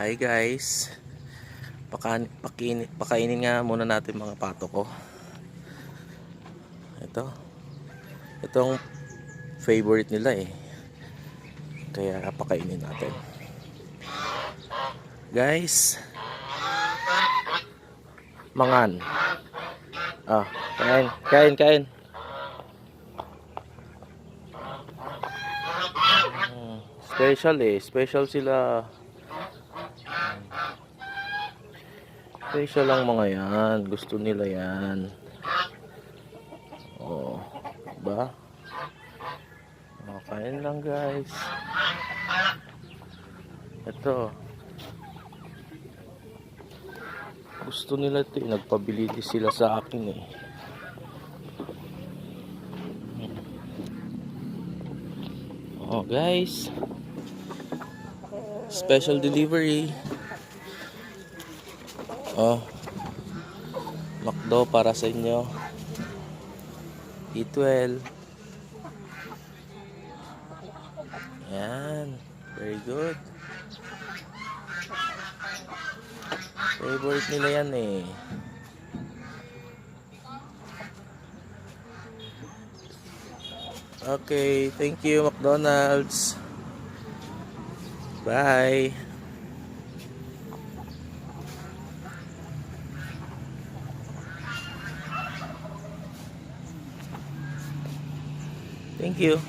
Hi guys. Pakainin, pakainin nga muna natin mga pato ko. Ito. Itong favorite nila eh. Kaya pakainin natin. Guys. Mangan. Ah, kain, kain, kain. Hmm, Special eh, special sila. Special lang mga yan. Gusto nila yan. Oh, ba? Oh, kain lang guys. Ito. Gusto nila ito eh. Nagpabili din sila sa akin eh. Oh guys. Special delivery. Oh. Makdo para sa inyo. E12. Yan. Very good. Favorite nila yan eh. Okay, thank you McDonald's. Bye. Thank you.